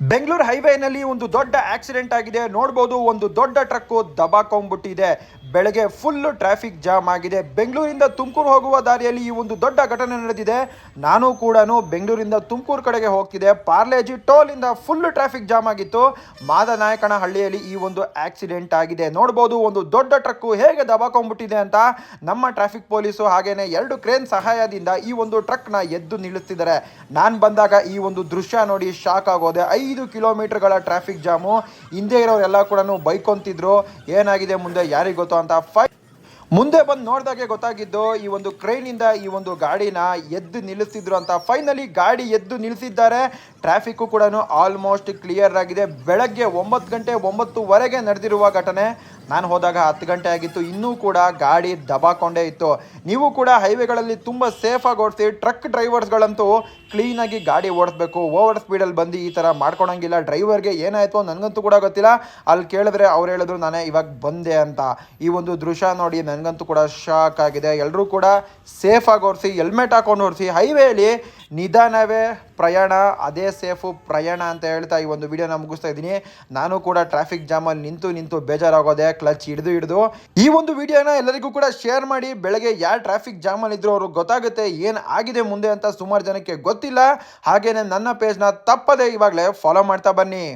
ಬೆಂಗಳೂರು ಹೈವೇನಲ್ಲಿ ಒಂದು ದೊಡ್ಡ ಆಕ್ಸಿಡೆಂಟ್ ಆಗಿದೆ. ನೋಡ್ಬೋದು, ಒಂದು ದೊಡ್ಡ ಟ್ರಕ್ಕು ದಬಾಕೊಂಡ್ಬಿಟ್ಟಿದೆ. ಬೆಳಗ್ಗೆ ಫುಲ್ ಟ್ರಾಫಿಕ್ ಜಾಮ್ ಆಗಿದೆ. ಬೆಂಗಳೂರಿಂದ ತುಮಕೂರು ಹೋಗುವ ದಾರಿಯಲ್ಲಿ ಈ ಒಂದು ದೊಡ್ಡ ಘಟನೆ ನಡೆದಿದೆ. ನಾನು ಕೂಡ ಬೆಂಗಳೂರಿಂದ ತುಮಕೂರು ಕಡೆಗೆ ಹೋಗ್ತಿದೆ ಪಾರ್ಲೇಜಿ ಟೋಲಿಂದ ಫುಲ್ ಟ್ರಾಫಿಕ್ ಜಾಮ್ ಆಗಿತ್ತು. ಮಾದನಾಯಕನ ಹಳ್ಳಿಯಲ್ಲಿ ಈ ಒಂದು ಆಕ್ಸಿಡೆಂಟ್ ಆಗಿದೆ. ನೋಡ್ಬೋದು, ಒಂದು ದೊಡ್ಡ ಟ್ರಕ್ಕು ಹೇಗೆ ದಬಾಕೊಂಡ್ಬಿಟ್ಟಿದೆ ಅಂತ ನಮ್ಮ ಟ್ರಾಫಿಕ್ ಪೊಲೀಸು ಹಾಗೇನೆ ಎರಡು ಕ್ರೇನ್ ಸಹಾಯದಿಂದ ಈ ಒಂದು ಟ್ರಕ್ನ ಎದ್ದು ನಿಲ್ಲಿಸ್ತಿದ್ದಾರೆ ನಾನು ಬಂದಾಗ ಈ ಒಂದು ದೃಶ್ಯ ನೋಡಿ ಶಾಕ್ ಆಗೋದೆ. ಐದು ಕಿಲೋಮೀಟರ್ಗಳ ಟ್ರಾಫಿಕ್ ಜಾಮು. ಹಿಂದೆ ಇರೋರೆಲ್ಲ ಕೂಡ ಬೈಕೊಂತಿದ್ರು. ಏನಾಗಿದೆ ಮುಂದೆ, ಯಾರಿಗೆ ಗೊತ್ತು ಅಂತ ಫೈ ಮುಂದೆ ಬಂದು ನೋಡಿದಾಗೆ ಗೊತ್ತಾಗಿದ್ದು, ಈ ಒಂದು ಕ್ರೈನಿಂದ ಈ ಒಂದು ಗಾಡಿನ ಎದ್ದು ನಿಲ್ಲಿಸಿದ್ರು ಅಂತ. ಫೈನಲಿ ಗಾಡಿ ಎದ್ದು ನಿಲ್ಲಿಸಿದ್ದಾರೆ. ಟ್ರಾಫಿಕ್ಕು ಕೂಡ ಆಲ್ಮೋಸ್ಟ್ ಕ್ಲಿಯರ್ ಆಗಿದೆ. ಬೆಳಗ್ಗೆ ಒಂಬತ್ತು ಗಂಟೆ ಒಂಬತ್ತುವರೆಗೆ ನಡೆದಿರುವ ಘಟನೆ. ನಾನು ಹೋದಾಗ ಹತ್ತು ಗಂಟೆ ಆಗಿತ್ತು. ಇನ್ನೂ ಕೂಡ ಗಾಡಿ ದಬಾಕೊಂಡೇ ಇತ್ತು. ನೀವು ಕೂಡ ಹೈವೇಗಳಲ್ಲಿ ತುಂಬ ಸೇಫಾಗಿ ಓಡಿಸಿ ಟ್ರಕ್ ಡ್ರೈವರ್ಸ್ಗಳಂತೂ ಕ್ಲೀನಾಗಿ ಗಾಡಿ ಓಡಿಸ್ಬೇಕು ಓವರ್ ಸ್ಪೀಡಲ್ಲಿ ಬಂದು ಈ ಥರ ಮಾಡ್ಕೊಳಂಗಿಲ್ಲ. ಡ್ರೈವರ್ಗೆ ಏನಾಯಿತು ನನಗಂತೂ ಕೂಡ ಗೊತ್ತಿಲ್ಲ. ಅಲ್ಲಿ ಕೇಳಿದ್ರೆ ಅವ್ರು ಹೇಳಿದ್ರು, ನಾನೇ ಇವಾಗ ಬಂದೆ ಅಂತ. ಈ ಒಂದು ದೃಶ್ಯ ನೋಡಿ ನನಗಂತೂ ಕೂಡ ಶಾಕ್ ಆಗಿದೆ. ಎಲ್ಲರೂ ಕೂಡ ಸೇಫಾಗಿ ಓಡಿಸಿ ಹೆಲ್ಮೆಟ್ ಹಾಕೊಂಡು ಓಡಿಸಿ, ಹೈವೇಲಿ ನಿಧಾನವೇ ಪ್ರಯಾಣ, ಅದೇ ಸೇಫು ಪ್ರಯಾಣ ಅಂತ ಹೇಳ್ತಾ ಈ ಒಂದು ವಿಡಿಯೋನ ಮುಗಿಸ್ತಾ ಇದ್ದೀನಿ. ನಾನು ಕೂಡ ಟ್ರಾಫಿಕ್ ಜಾಮಲ್ಲಿ ನಿಂತು ನಿಂತು ಬೇಜಾರಾಗೋದೆ ಕ್ಲಚ್ ಹಿಡಿದು ಹಿಡಿದು. ಈ ಒಂದು ವಿಡಿಯೋನ ಎಲ್ಲರಿಗೂ ಕೂಡ ಶೇರ್ ಮಾಡಿ, ಬೆಳಗ್ಗೆ ಯಾರು ಟ್ರಾಫಿಕ್ ಜಾಮಲ್ಲಿ ಇದ್ರು ಅವ್ರಿಗೆ ಗೊತ್ತಾಗುತ್ತೆ ಏನು ಆಗಿದೆ ಮುಂದೆ ಅಂತ ಸುಮಾರು ಜನಕ್ಕೆ ಗೊತ್ತಿಲ್ಲ. ಹಾಗೆಯೇ ನನ್ನ ಪೇಜ್ನ ತಪ್ಪದೆ ಇವಾಗಲೇ ಫಾಲೋ ಮಾಡ್ತಾ ಬನ್ನಿ.